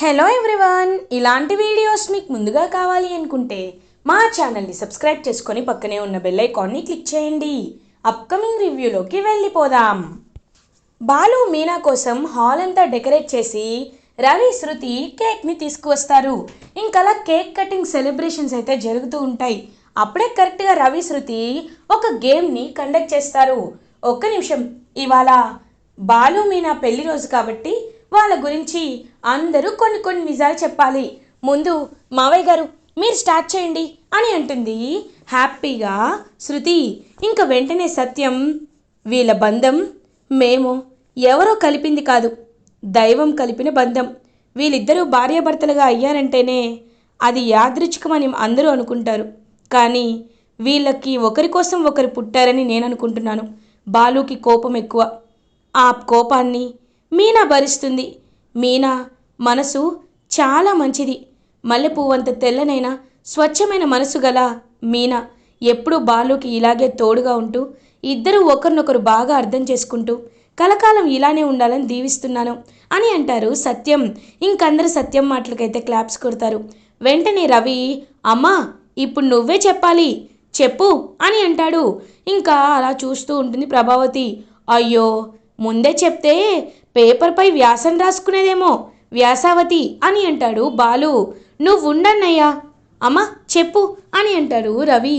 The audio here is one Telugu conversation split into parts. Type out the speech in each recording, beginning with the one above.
హలో ఎవ్రీవన్ ఇలాంటి వీడియోస్ మీకు ముందుగా కావాలి అనుకుంటే మా ఛానల్ని సబ్స్క్రైబ్ చేసుకొని పక్కనే ఉన్న బెల్ ఐకాన్ని క్లిక్ చేయండి. అప్కమింగ్ రివ్యూలోకి వెళ్ళిపోదాం. బాలు మీనా కోసం హాల్ అంతా డెకరేట్ చేసి రవి శృతి కేక్ని తీసుకువస్తారు. ఇంకలా కేక్ కటింగ్ సెలబ్రేషన్స్ అయితే జరుగుతూ ఉంటాయి. అప్పుడే కరెక్ట్గా రవి శృతి ఒక గేమ్ని కండక్ట్ చేస్తారు. ఒక్క నిమిషం. ఇవాళ బాలు మీనా పెళ్ళి రోజు కాబట్టి వాళ్ళ గురించి అందరూ కొన్ని కొన్ని నిజాలు చెప్పాలి. ముందు మావయ్య గారు మీరు స్టార్ట్ చేయండి అని అంటుంది. హ్యాపీగా శృతి ఇంకా వెంటనే సత్యం వీళ్ళ బంధం మేము ఎవరో కలిపింది కాదు. దైవం కలిపిన బంధం. వీళ్ళిద్దరూ భార్యాభర్తలుగా అయ్యారంటేనే అది యాదృచ్ఛికమని అందరూ అనుకుంటారు. కానీ వీళ్ళకి ఒకరి కోసం ఒకరు పుట్టారని నేను అనుకుంటున్నాను. బాలుకి కోపం ఎక్కువ. ఆ కోపాన్ని మీనా భరిస్తుంది. మీనా మనసు చాలా మంచిది. మల్లెపువ్వంత తెల్లనైన స్వచ్ఛమైన మనసు గల మీనా ఎప్పుడూ బాలుకి ఇలాగే తోడుగా ఉంటూ ఇద్దరూ ఒకరినొకరు బాగా అర్థం చేసుకుంటూ కలకాలం ఇలానే ఉండాలని దీవిస్తున్నాను అని అంటారు సత్యం. ఇంకందరు సత్యం మాటలకైతే క్లాప్స్ కొడతారు. వెంటనే రవి అమ్మా ఇప్పుడు నువ్వే చెప్పాలి. చెప్పు అని అంటాడు. ఇంకా అలా చూస్తూ ఉంటుంది ప్రభావతి. అయ్యో ముందే చెప్తే పేపర్పై వ్యాసం రాసుకునేదేమో వ్యాసావతి అని అంటాడు బాలు. నువ్వు ఉండన్నయ్యా అమ్మా చెప్పు అని అంటాడు రవి.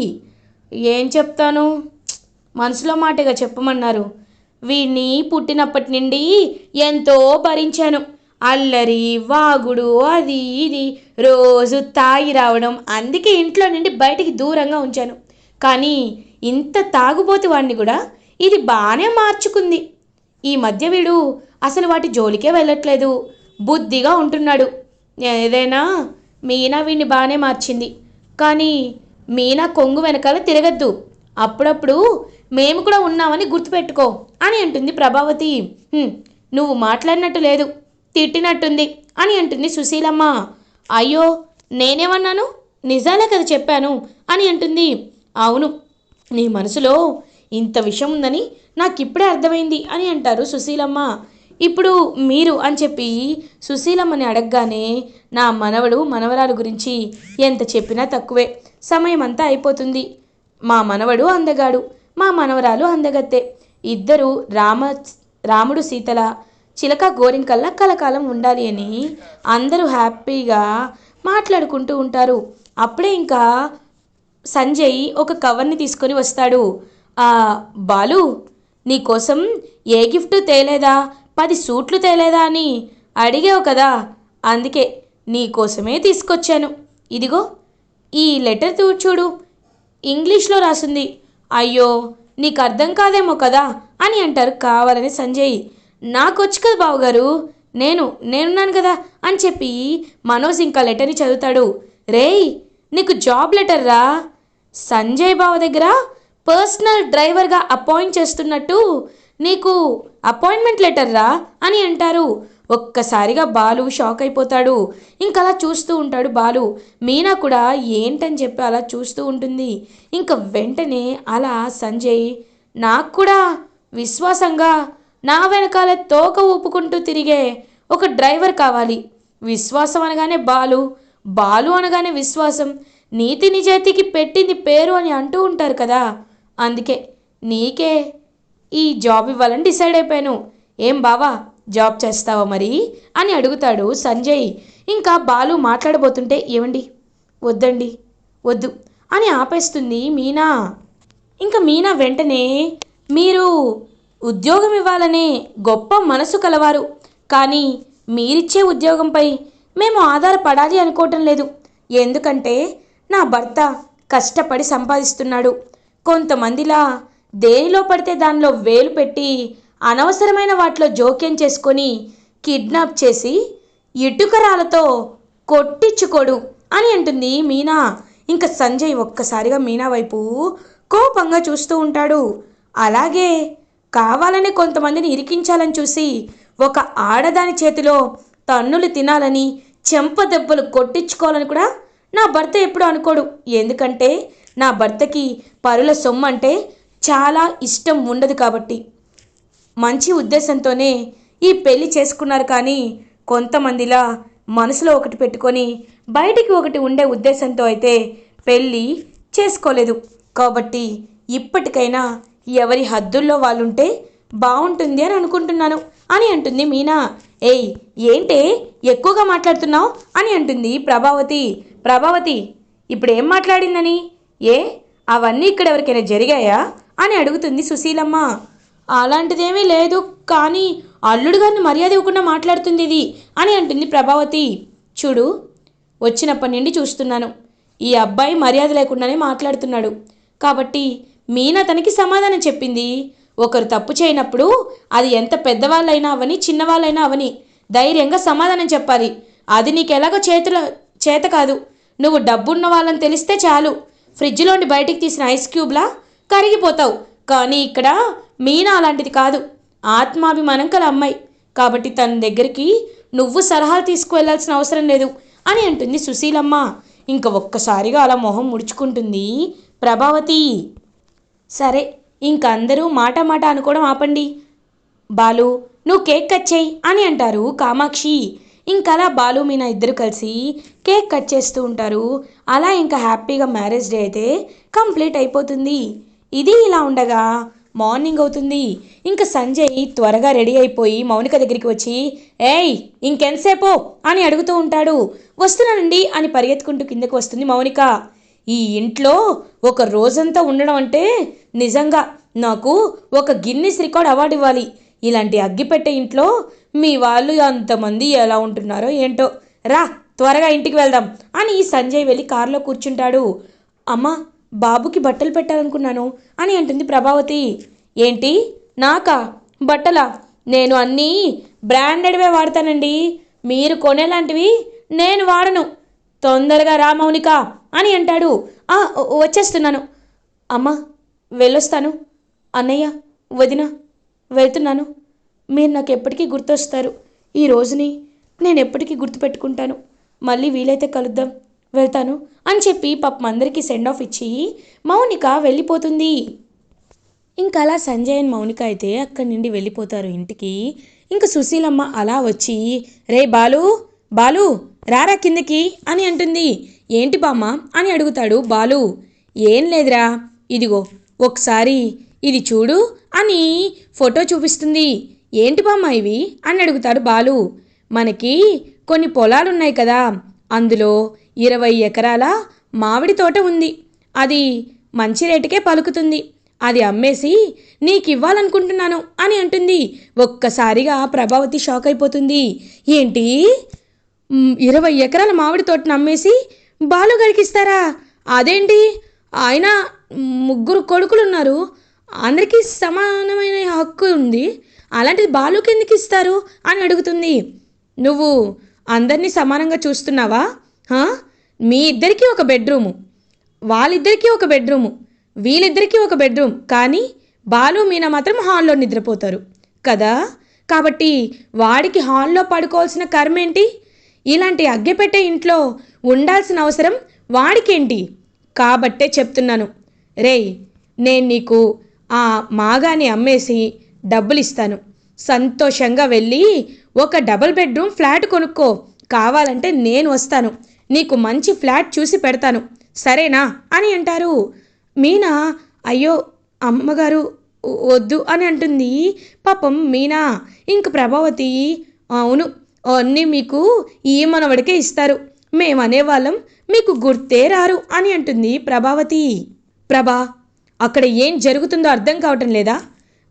ఏం చెప్తాను? మనసులో మాటగా చెప్పమన్నారు. వీడిని పుట్టినప్పటి నుండి ఎంతో భరించాను. అల్లరి వాగుడు అది ఇది రోజు తాగి రావడం అందుకే ఇంట్లో నుండి బయటికి దూరంగా ఉంచాను. కానీ ఇంత తాగుబోతు వాడిని కూడా ఇది బాగానే మార్చుకుంది. ఈ మధ్య వీడు అసలు వాటి జోలికే వెళ్ళట్లేదు. బుద్ధిగా ఉంటున్నాడు. ఏదైనా మీనా వీడిని బాగానే మార్చింది. కానీ మీనా కొంగు వెనకాల తిరగద్దు. అప్పుడప్పుడు మేము కూడా ఉన్నామని గుర్తుపెట్టుకో అని అంటుంది ప్రభావతి. నువ్వు మాట్లాడినట్టు లేదు. తిట్టినట్టుంది అని అంటుంది సుశీలమ్మ. అయ్యో నేనేమన్నాను? నిజాలే కదా చెప్పాను అని అంటుంది. అవును నీ మనసులో ఇంత విషయం ఉందని నాకు ఇప్పుడే అర్థమైంది అని అంటారు సుశీలమ్మ. ఇప్పుడు మీరు అని చెప్పి సుశీలమ్మని అడగగానే నా మనవడు మనవరాలు గురించి ఎంత చెప్పినా తక్కువే. సమయం అంతా అయిపోతుంది. మా మనవడు అందగాడు మా మనవరాలు అందగత్తే. ఇద్దరు రామ రాముడు సీతల చిలక గోరింకల్లా కలకాలం ఉండాలి అని అందరూ హ్యాపీగా మాట్లాడుకుంటూ ఉంటారు. అప్పుడే ఇంకా సంజయ్ ఒక కవర్ని తీసుకొని వస్తాడు. బాలు నీకోసం ఏ గిఫ్ట్ తేలేదా? పది సూట్లు తేలేదా అని అడిగావు కదా అందుకే నీకోసమే తీసుకొచ్చాను. ఇదిగో ఈ లెటర్ చూడు. ఇంగ్లీష్లో రాసింది అయ్యో నీకు అర్థం కాదేమో కదా అని అంటారు కావాలని సంజయ్. నాకొచ్చు కదా బావగారు నేను నేనున్నాను కదా అని చెప్పి మనోజ్ ఇంకా లెటర్ని చదువుతాడు. రేయ్ నీకు జాబ్ లెటర్ రా. సంజయ్ బావ దగ్గర పర్సనల్ డ్రైవర్గా అపాయింట్ చేస్తున్నట్టు నీకు అపాయింట్మెంట్ లెటర్ రా అని అంటారు. ఒక్కసారిగా బాలు షాక్ అయిపోతాడు. ఇంకా అలా చూస్తూ ఉంటాడు బాలు. మీనా కూడా ఏంటని చెప్పి అలా చూస్తూ ఉంటుంది. ఇంకా వెంటనే అలా సంజయ్ నాకు కూడా విశ్వాసంగా నా వెనకాల తోక ఊపుకుంటూ తిరిగే ఒక డ్రైవర్ కావాలి. విశ్వాసం అనగానే బాలు. బాలు అనగానే విశ్వాసం. నీతి నిజాయితీకి పెట్టింది పేరు అని అంటూ ఉంటారు కదా. అందుకే నీకే ఈ జాబ్ ఇవ్వాలని డిసైడ్ అయిపోయాను. ఏం బావా జాబ్ చేస్తావా మరి? అని అడుగుతాడు సంజయ్. ఇంకా బాలు మాట్లాడబోతుంటే ఏమండి వద్దండి. వద్దు. అని ఆపేస్తుంది మీనా. ఇంకా మీనా వెంటనే మీరు ఉద్యోగం ఇవ్వాలనే గొప్ప మనసు కలవారు. కానీ మీరిచ్చే ఉద్యోగంపై మేము ఆధారపడాలి అనుకోవటం లేదు. ఎందుకంటే నా భర్త కష్టపడి సంపాదిస్తున్నాడు. కొంతమందిలా దేనిలో పడితే దానిలో వేలు పెట్టి అనవసరమైన వాటిలో జోక్యం చేసుకొని కిడ్నాప్ చేసి ఇటుకరాలతో కొట్టించుకోడు అని అంటుంది మీనా. ఇంకా సంజయ్ ఒక్కసారిగా మీనా వైపు కోపంగా చూస్తూ ఉంటాడు. అలాగే కావాలని కొంతమందిని ఇరికించాలని చూసి ఒక ఆడదాని చేతిలో తన్నులు తినాలని చెంప దెబ్బలు కొట్టించుకోవాలని కూడా నా భర్త ఎప్పుడు అనుకోడు. ఎందుకంటే నా భర్తకి పరుల సొమ్ము అంటే చాలా ఇష్టం ఉండదు కాబట్టి. మంచి ఉద్దేశంతోనే ఈ పెళ్ళి చేసుకున్నారు కానీ కొంతమందిలా మనసులో ఒకటి పెట్టుకొని బయటికి ఒకటి ఉండే ఉద్దేశంతో అయితే పెళ్ళి చేసుకోలేదు. కాబట్టి ఇప్పటికైనా ఎవరి హద్దుల్లో వాళ్ళుంటే బాగుంటుంది అని అనుకుంటున్నాను అని అంటుంది మీనా. ఏయ్ ఏంటే? ఎక్కువగా మాట్లాడుతున్నావు? అని అంటుంది ప్రభావతి. ప్రభావతి ఇప్పుడు ఏం మాట్లాడిందని? ఏ అవన్నీ ఇక్కడ ఎవరికైనా జరిగాయా? అని అడుగుతుంది సుశీలమ్మ. అలాంటిదేమీ లేదు కానీ అల్లుడు గారిని మర్యాద ఇవ్వకుండా మాట్లాడుతుంది ఇది అని అంటుంది ప్రభావతి. చూడు వచ్చినప్పటి నుండి చూస్తున్నాను. ఈ అబ్బాయి మర్యాద లేకుండానే మాట్లాడుతున్నాడు. కాబట్టి మీనా తనకి సమాధానం చెప్పింది. ఒకరు తప్పు చేయనప్పుడు అది ఎంత పెద్దవాళ్ళైనా అవని చిన్నవాళ్ళైనా అవని ధైర్యంగా సమాధానం చెప్పాలి. అది నీకు ఎలాగో చేతుల చేత కాదు. నువ్వు డబ్బున్న వాళ్ళని తెలిస్తే చాలు. ఫ్రిడ్జ్లోండి బయటికి తీసిన ఐస్ క్యూబ్లా కరిగిపోతావు. కానీ ఇక్కడ మీనా అలాంటిది కాదు. ఆత్మాభిమానం కల అమ్మాయి. కాబట్టి తన దగ్గరికి నువ్వు సలహాలు తీసుకువెళ్ళాల్సిన అవసరం లేదు అని అంటుంది సుశీలమ్మ. ఇంక ఒక్కసారిగా అలా మొహం ముడుచుకుంటుంది ప్రభావతి. సరే ఇంక అందరూ మాట మాట అనుకోవడం ఆపండి. బాలు నువ్వు కేక్ కట్ చేయి అని అంటారు కామాక్షి. ఇంకలా బాలు మీనా ఇద్దరు కలిసి కేక్ కట్ చేస్తూ ఉంటారు. అలా ఇంకా హ్యాపీగా మ్యారేజ్ డే అయితే కంప్లీట్ అయిపోతుంది. ఇది ఇలా ఉండగా మార్నింగ్ అవుతుంది. ఇంకా సంజయ్ త్వరగా రెడీ అయిపోయి మౌనిక దగ్గరికి వచ్చి ఏయ్ ఇంకెంతసేపు? అని అడుగుతూ ఉంటాడు. వస్తున్నానండి అని పరిగెత్తుకుంటూ కిందకు వస్తుంది మౌనిక. ఈ ఇంట్లో ఒక రోజంతా ఉండడం అంటే నిజంగా నాకు ఒక గిన్నిస్ రికార్డ్ అవార్డు ఇవ్వాలి. ఇలాంటి అగ్గిపెట్టే ఇంట్లో మీ వాళ్ళు అంతమంది ఎలా ఉంటున్నారో ఏంటో. రా త్వరగా ఇంటికి వెళ్దాం అని సంజయ్ వెళ్ళి కారులో కూర్చుంటాడు. అమ్మా బాబుకి బట్టలు పెట్టాలనుకున్నాను అని అంటుంది ప్రభావతి. ఏంటి? నాకా? బట్టలా? నేను అన్నీ బ్రాండెడ్వే వాడతానండి. మీరు కొనేలాంటివి నేను వాడను. తొందరగా రా మౌనిక అని అంటాడు. "ఆ, వచ్చేస్తున్నాను. అమ్మా వెళ్ళొస్తాను. అన్నయ్య వదిన వెళ్తున్నాను. మీరు నాకు ఎప్పటికీ గుర్తొస్తారు. ఈ రోజుని నేను ఎప్పటికీ గుర్తుపెట్టుకుంటాను. మళ్ళీ వీలైతే కలుద్దాం. వెళ్తాను అని చెప్పి పాపం అందరికీ సెండ్ ఆఫ్ ఇచ్చి మౌనిక వెళ్ళిపోతుంది. ఇంకా అలా సంజయ్ అండ్ మౌనిక అయితే అక్కడి నుండి వెళ్ళిపోతారు ఇంటికి. ఇంకా సుశీలమ్మ అలా వచ్చి రే బాలు బాలు రారా కిందకి? అని అంటుంది. ఏంటి బామ్మ? అని అడుగుతాడు బాలు. ఏం లేదురా ఇదిగో ఒకసారి ఇది చూడు అని ఫోటో చూపిస్తుంది. ఏంటి బామ్మ ఇవి? అని అడుగుతాడు బాలు. మనకి కొన్ని పొలాలు ఉన్నాయి కదా అందులో ఇరవై ఎకరాల మామిడి తోట ఉంది. అది మంచి రేటుకే పలుకుతుంది. అది అమ్మేసి నీకు ఇవ్వాలనుకుంటున్నాను అని అంటుంది. ఒక్కసారిగా ప్రభావతి షాక్ అయిపోతుంది. ఏంటి? ఇరవై ఎకరాల మామిడి తోటను అమ్మేసి బాలుగారికి ఇస్తారా? అదేంటి? ఆయన ముగ్గురు కొడుకులు ఉన్నారు అందరికీ సమానమైన హక్కు ఉంది. అలాంటిది బాలుకి ఎందుకు ఇస్తారు అని అడుగుతుంది. నువ్వు అందరినీ సమానంగా చూస్తున్నావా? హా? మీ ఇద్దరికీ ఒక బెడ్రూము. వాళ్ళిద్దరికీ ఒక బెడ్రూము. వీళ్ళిద్దరికీ ఒక బెడ్రూమ్. కానీ బాలు మీనా మాత్రం హాల్లో నిద్రపోతారు. కదా? కాబట్టి వాడికి హాల్లో పడుకోవాల్సిన కర్మేంటి? ఇలాంటి అగ్గెపెట్టే ఇంట్లో ఉండాల్సిన అవసరం వాడికేంటి? కాబట్టే చెప్తున్నాను. రేయ్ నేను నీకు ఆ మాగాని అమ్మేసి డబ్బులు ఇస్తాను సంతోషంగా వెళ్ళి ఒక డబుల్ బెడ్రూమ్ ఫ్లాట్ కొనుక్కో. కావాలంటే నేను వస్తాను. నీకు మంచి ఫ్లాట్ చూసి పెడతాను. సరేనా? అని అంటారు. మీనా అయ్యో అమ్మగారు వద్దు అని అంటుంది. పాపం మీనా ఇంక ప్రభావతి అవును అన్నీ మీకు ఈ మనవడికే ఇస్తారు. మేము అనేవాళ్ళం మీకు గుర్తే రారు అని అంటుంది ప్రభావతి. ప్రభా అక్కడ ఏం జరుగుతుందో అర్థం కావటం లేదా?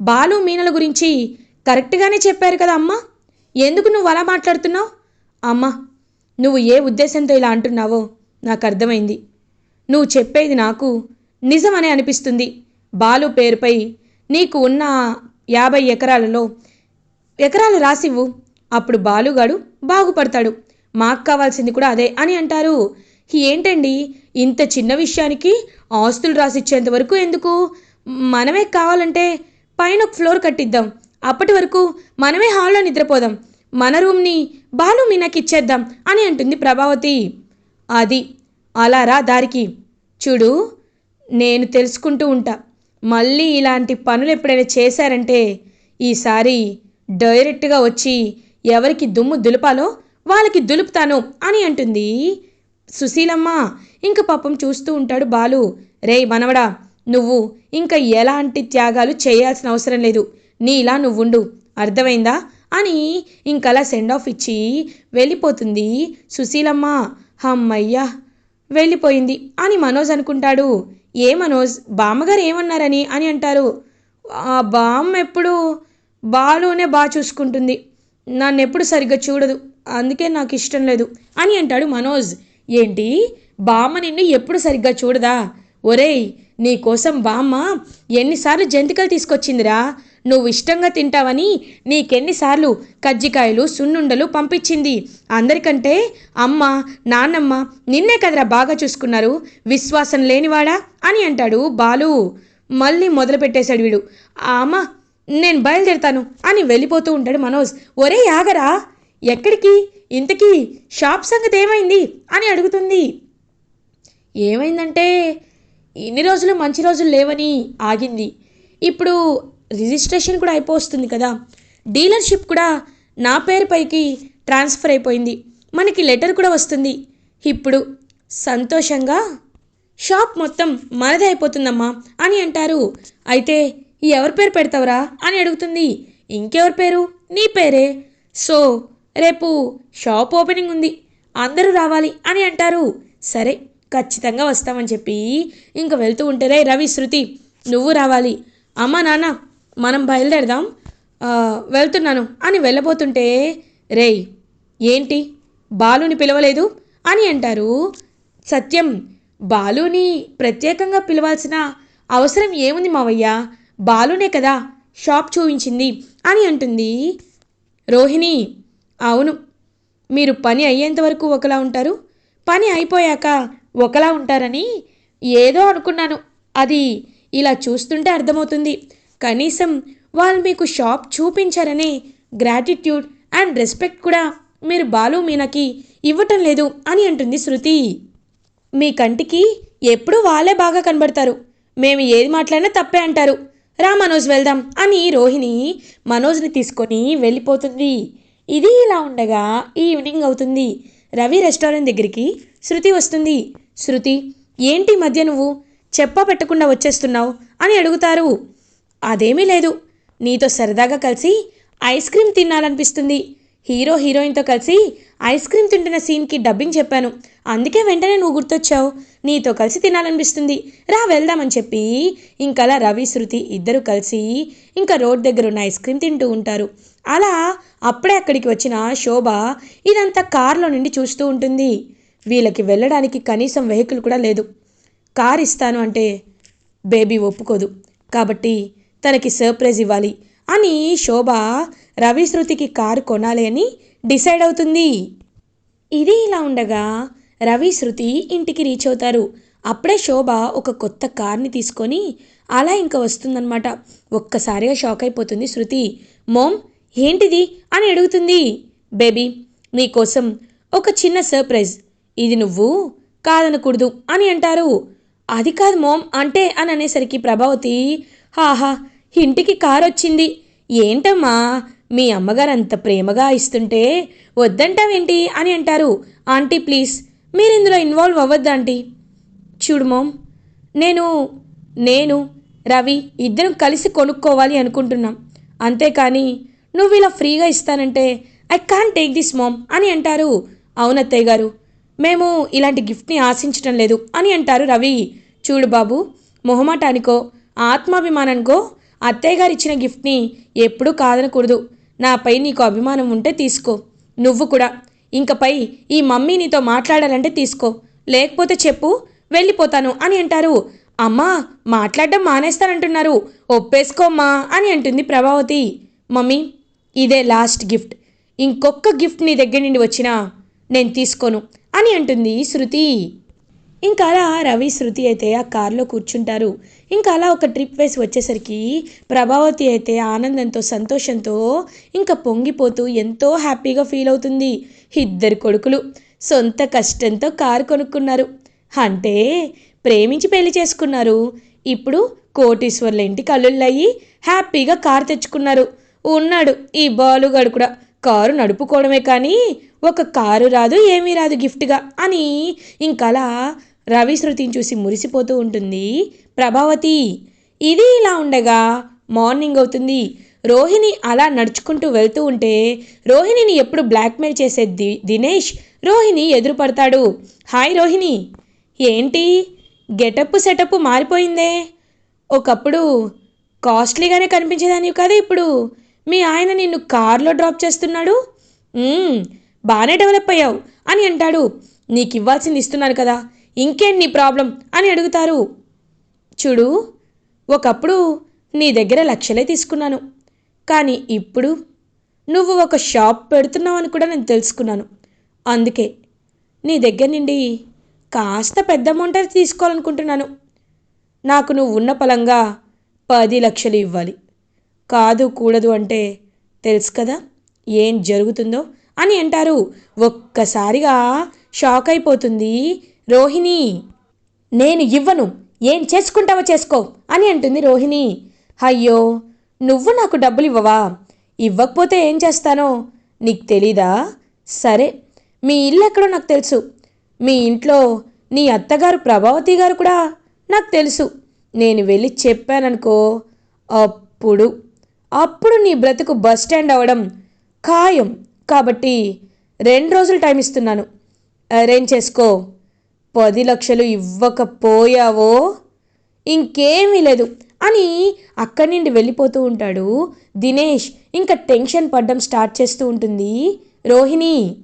బాలు మీనల గురించి కరెక్ట్గానే చెప్పారు కదా అమ్మ? ఎందుకు నువ్వు అలా మాట్లాడుతున్నావు? అమ్మా నువ్వు ఏ ఉద్దేశంతో ఇలా అంటున్నావో నాకు అర్థమైంది. నువ్వు చెప్పేది నాకు నిజమనే అనిపిస్తుంది. బాలు పేరుపై నీకు ఉన్న యాభై ఎకరాలలో ఎకరాలు రాసివ్వు. అప్పుడు బాలుగాడు బాగుపడతాడు. మాకు కావాల్సింది కూడా అదే అని అంటారు. ఏంటండి? ఇంత చిన్న విషయానికి ఆస్తులు రాసిచ్చేంత వరకు ఎందుకు? మనమే కావాలంటే పైన ఒక ఫ్లోర్ కట్టిద్దాం. అప్పటి వరకు మనమే హాల్లో నిద్రపోదాం. మన రూమ్ని బాలు మీనాకి ఇచ్చేద్దాం అని అంటుంది ప్రభావతి. అది అలా రా దారికి. చూడు నేను తెలుసుకుంటూ ఉంటా. మళ్ళీ ఇలాంటి పనులు ఎప్పుడైనా చేశారంటే ఈసారి డైరెక్ట్గా వచ్చి ఎవరికి దుమ్ము దులపాలో వాళ్ళకి దులుపుతాను అని అంటుంది. సుశీలమ్మ ఇంక పాపం చూస్తూ ఉంటాడు బాలు. రేయ్ మనవడా నువ్వు ఇంకా ఎలాంటి త్యాగాలు చేయాల్సిన అవసరం లేదు. నీలా నువ్వుండు. అర్థమైందా? అని ఇంకలా సెండ్ ఆఫ్ ఇచ్చి వెళ్ళిపోతుంది. సుశీలమ్మ హమ్మయ్యా వెళ్ళిపోయింది అని మనోజ్ అనుకుంటాడు. ఏ మనోజ్ బామ్మగారు ఏమన్నారని? అని అంటారు. ఆ బామ్మ ఎప్పుడు బాలునే బాగా చూసుకుంటుంది. నన్ను ఎప్పుడు సరిగ్గా చూడదు. అందుకే నాకు ఇష్టం లేదు అని అంటాడు మనోజ్. ఏంటి బామ్మ నిన్ను ఎప్పుడు సరిగ్గా చూడదా? ఒరేయ్ నీకోసం బామ్మ ఎన్నిసార్లు జంతికలు తీసుకొచ్చిందిరా. నువ్వు ఇష్టంగా తింటావని నీకెన్నిసార్లు కజ్జికాయలు సున్నుండలు పంపించింది. అందరికంటే అమ్మ నాన్నమ్మ నిన్నే కదరా బాగా చూసుకున్నారు. విశ్వాసం లేనివాడా అని అంటాడు బాలు. మళ్ళీ మొదలుపెట్టేశాడు వీడు. అమ్మ నేను బయలుదేరుతాను అని వెళ్ళిపోతూ ఉంటాడు మనోజ్. ఒరే ఆగరా. ఎక్కడికి? ఇంతకీ షాప్ సంగతి ఏమైంది అని అడుగుతుంది. ఏమైందంటే ఇన్ని రోజులు మంచి రోజులు లేవని ఆగింది. ఇప్పుడు రిజిస్ట్రేషన్ కూడా అయిపోతుంది కదా. డీలర్షిప్ కూడా నా పేరుపైకి ట్రాన్స్ఫర్ అయిపోయింది. మనకి లెటర్ కూడా వస్తుంది. ఇప్పుడు సంతోషంగా షాప్ మొత్తం మనదే అయిపోతుందమ్మా అని అంటారు. అయితే ఎవరి పేరు పెడతావురా అని అడుగుతుంది. ఇంకెవరి పేరు? నీ పేరే. సో రేపు షాప్ ఓపెనింగ్ ఉంది. అందరూ రావాలి అని అంటారు. సరే ఖచ్చితంగా వస్తామని చెప్పి ఇంక వెళ్తూ ఉంటారే రవి శృతి నువ్వు రావాలి. అమ్మ నాన్న మనం బయలుదేరదాం. వెళ్తున్నాను. అని వెళ్ళబోతుంటే రేయ్ ఏంటి? బాలుని పిలవలేదు అని అంటారు. సత్యం బాలుని ప్రత్యేకంగా పిలవాల్సిన అవసరం ఏముంది మావయ్య? బాలునే కదా షాప్ చూపించింది అని అంటుంది. రోహిణి అవును మీరు పని అయ్యేంత వరకు ఒకలా ఉంటారు. పని అయిపోయాక ఒకలా ఉంటారని ఏదో అనుకున్నాను. అది ఇలా చూస్తుంటే అర్థమవుతుంది. కనీసం వాళ్ళు మీకు షాప్ చూపించారనే గ్రాటిట్యూడ్ అండ్ రెస్పెక్ట్ కూడా మీరు బాలు మీనకి ఇవ్వటం లేదు అని అంటుంది శృతి. మీ కంటికి ఎప్పుడూ వాళ్ళే బాగా కనబడతారు. మేము ఏది మాట్లాడినా తప్పే అంటారు. రా మనోజ్ వెళ్దాం అని రోహిణి మనోజ్ని తీసుకొని వెళ్ళిపోతుంది. ఇది ఇలా ఉండగా ఈవినింగ్ అవుతుంది. రవి రెస్టారెంట్ దగ్గరికి శృతి వస్తుంది. శృతి ఏంటి మధ్య నువ్వు చెప్ప పెట్టకుండా వచ్చేస్తున్నావు? అని అడుగుతారు. అదేమీ లేదు. నీతో సరదాగా కలిసి ఐస్ క్రీమ్ తినాలనిపిస్తుంది. హీరో హీరోయిన్తో కలిసి ఐస్ క్రీమ్ తింటున్న సీన్కి డబ్బింగ్ చెప్పాను. అందుకే వెంటనే నువ్వు గుర్తొచ్చావు. నీతో కలిసి తినాలనిపిస్తుంది. రా వెళ్దామని చెప్పి ఇంకలా రవి శృతి ఇద్దరు కలిసి ఇంకా రోడ్ దగ్గర ఉన్న ఐస్ క్రీమ్ తింటూ ఉంటారు. అలా అప్పుడే అక్కడికి వచ్చిన శోభ ఇదంతా కారులో నుండి చూస్తూ ఉంటుంది. వీళ్ళకి వెళ్ళడానికి కనీసం వెహికల్ కూడా లేదు. కార్ ఇస్తాను అంటే బేబీ ఒప్పుకోదు. కాబట్టి తనకి సర్ప్రైజ్ ఇవ్వాలి అని శోభ రవి శృతికి కారు కొనాలి అని డిసైడ్ అవుతుంది. ఇది ఇలా ఉండగా రవి శృతి ఇంటికి రీచ్ అవుతారు. అప్పుడే శోభ ఒక కొత్త కార్ని తీసుకొని అలా ఇంకా వస్తుందన్నమాట. ఒక్కసారిగా షాక్ అయిపోతుంది శృతి. మోమ్ ఏంటిది? అని అడుగుతుంది. బేబీ నీకోసం ఒక చిన్న సర్ప్రైజ్. ఇది నువ్వు కాదనకూడదు అని అంటారు. అది కాదు మోమ్ అంటే అని అనేసరికి ప్రభావతి హాహా ఇంటికి కారు వచ్చింది ఏంటమ్మా మీ అమ్మగారు అంత ప్రేమగా ఇస్తుంటే వద్దంటావేంటి అని అంటారు. ఆంటీ ప్లీజ్ మీరు ఇందులో ఇన్వాల్వ్ అవ్వద్దు ఆంటీ. చూడు మోమ్ నేను నేను రవి ఇద్దరం కలిసి కొనుక్కోవాలి అనుకుంటున్నాం. అంతేకాని నువ్వు ఇలా ఫ్రీగా ఇస్తానంటే I can take this mom అని అంటారు. అవునత్తయ్య గారు మేము ఇలాంటి గిఫ్ట్ని ఆశించటం లేదు అని అంటారు రవి. చూడు బాబు మొహమాటానికో ఆత్మాభిమానంగో అత్తయ్య గారు ఇచ్చిన గిఫ్ట్ని ఎప్పుడూ కాదనకూడదు. నాపై నీకు అభిమానం ఉంటే తీసుకో. నువ్వు కూడా. ఇంకపై ఈ మమ్మీ నీతో మాట్లాడాలంటే తీసుకో. లేకపోతే చెప్పు వెళ్ళిపోతాను అని అంటారు. అమ్మా మాట్లాడడం మానేస్తానంటున్నారు. ఒప్పేసుకోమ్మా అని అంటుంది ప్రభావతి. మమ్మీ ఇదే లాస్ట్ గిఫ్ట్. ఇంకొక గిఫ్ట్ నీ దగ్గర నుండి వచ్చినా నేను తీసుకోను అని అంటుంది శృతి. ఇంకా అలా రవి శృతి అయితే ఆ కారులో కూర్చుంటారు. ఇంకా అలా ఒక ట్రిప్ వేసి వచ్చేసరికి ప్రభావతి అయితే ఆనందంతో సంతోషంతో ఇంకా పొంగిపోతూ ఎంతో హ్యాపీగా ఫీల్ అవుతుంది. ఇద్దరు కొడుకులు సొంత కష్టంతో కారు కొనుక్కున్నారు. అంటే ప్రేమించి పెళ్ళి చేసుకున్నారు. ఇప్పుడు కోటీశ్వర్ల ఇంటి కల్లుళ్ళయ్యి హ్యాపీగా కారు తెచ్చుకున్నారు. ఉన్నాడు ఈ బాలుగాడు కూడా. కారు నడుపుకోవడమే కానీ ఒక కారు రాదు ఏమీ రాదు గిఫ్ట్గా అని ఇంకలా రవి శృతిని చూసి మురిసిపోతూ ఉంటుంది. ప్రభావతి ఇది ఇలా ఉండగా మార్నింగ్ అవుతుంది. రోహిణి అలా నడుచుకుంటూ వెళ్తూ ఉంటే రోహిణిని ఎప్పుడు బ్లాక్మెయిల్ చేసే ది దినేష్ రోహిణి ఎదురుపడతాడు. హాయ్ రోహిణి. ఏంటి? గెటప్ సెటప్ మారిపోయిందే? ఒకప్పుడు కాస్ట్లీగానే కనిపించేదానివి కదా ఇప్పుడు. మీ ఆయన నిన్ను కార్లో డ్రాప్ చేస్తున్నాడు? బాగానే డెవలప్ అయ్యావు అని అంటాడు. నీకు ఇవ్వాల్సింది ఇస్తున్నాను కదా. ఇంకేం నీ ప్రాబ్లం? అని అడుగుతారు. చూడు ఒకప్పుడు నీ దగ్గర లక్షలే తీసుకున్నాను. కానీ ఇప్పుడు నువ్వు ఒక షాప్ పెడుతున్నావని కూడా నేను తెలుసుకున్నాను. అందుకే నీ దగ్గర నుండి కాస్త పెద్ద అమౌంట్ తీసుకోవాలనుకుంటున్నాను. నాకు నువ్వు ఉన్న పలంగా పది లక్షలు ఇవ్వాలి. కాదు కూడదు అంటే తెలుసు కదా ఏం జరుగుతుందో అని అంటారు. ఒక్కసారిగా షాక్ అయిపోతుంది రోహిణి నేను ఇవ్వను. ఏం చేసుకుంటావో చేసుకో అని అంటుంది రోహిణి. అయ్యో నువ్వు నాకు డబ్బులు ఇవ్వవా ఇవ్వకపోతే ఏం చేస్తానో? నీకు తెలీదా? సరే మీ ఇల్లు ఎక్కడో నాకు తెలుసు. మీ ఇంట్లో నీ అత్తగారు ప్రభావతి గారు కూడా నాకు తెలుసు. నేను వెళ్ళి చెప్పాననుకో అప్పుడు అప్పుడు నీ బ్రతుకు బస్ స్టాండ్ అవ్వడం ఖాయం. కాబట్టి రెండు రోజులు టైం ఇస్తున్నాను. అరేంజ్ చేసుకో. పది లక్షలు ఇవ్వకపోయావో? ఇంకేమీ లేదు. అని అక్కడి నుండి వెళ్ళిపోతూ ఉంటాడు. దినేష్ ఇంకా టెన్షన్ పడ్డం స్టార్ట్ చేస్తూ ఉంటుంది. రోహిణి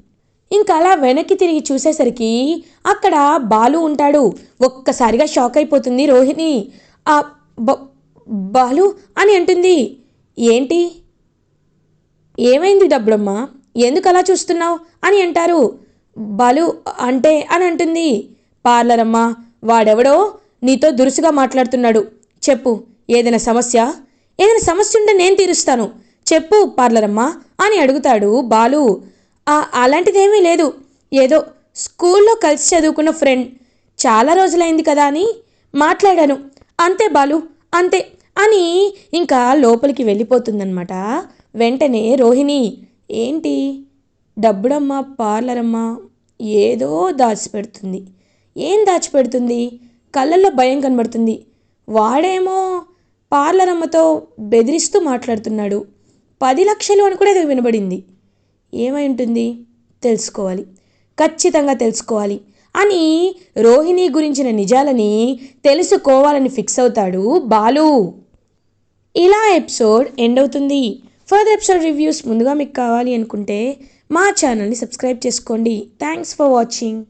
ఇంకా అలా వెనక్కి తిరిగి చూసేసరికి అక్కడ బాలు ఉంటాడు. ఒక్కసారిగా షాక్ అయిపోతుంది రోహిణి. ఆ బ- బాలు అని అంటుంది. ఏంటి? ఏమైంది డబ్బుడమ్మ ఎందుకు అలా చూస్తున్నావు? అని అంటారు. బాలు అంటే అని అంటుంది. పార్లర్ వాడెవడో నీతో దురుసుగా మాట్లాడుతున్నాడు. చెప్పు ఏదైనా సమస్య? ఏదైనా సమస్య ఉంటే నేను తీరుస్తాను. చెప్పు పార్లర్ అని అడుగుతాడు బాలు. అలాంటిదేమీ లేదు. ఏదో స్కూల్లో కలిసి చదువుకున్న ఫ్రెండ్. చాలా రోజులైంది కదా అని మాట్లాడాను. అంతే బాలు అంతే అని ఇంకా లోపలికి వెళ్ళిపోతుందన్నమాట. వెంటనే రోహిణి ఏంటి? డబ్బుడమ్మ పార్లరమ్మ? ఏదో దాచిపెడుతుంది. ఏం దాచిపెడుతుంది? కళ్ళల్లో భయం కనబడుతుంది. వాడేమో పార్లర్ అమ్మతో బెదిరిస్తూ మాట్లాడుతున్నాడు. పది లక్షలు అని కూడా ఇది వినబడింది. ఏమై ఉంటుంది? తెలుసుకోవాలి. ఖచ్చితంగా తెలుసుకోవాలి. అని రోహిణి గురించిన నిజాలని తెలుసుకోవాలని ఫిక్స్ అవుతాడు బాలు. ఇలా ఎపిసోడ్ ఎండ్ అవుతుంది. ఫర్దర్ ఎపిసోడ్ రివ్యూస్ ముందుగా మీకు కావాలి అనుకుంటే మా ఛానల్ని సబ్స్క్రైబ్ చేసుకోండి. Thanks for watching.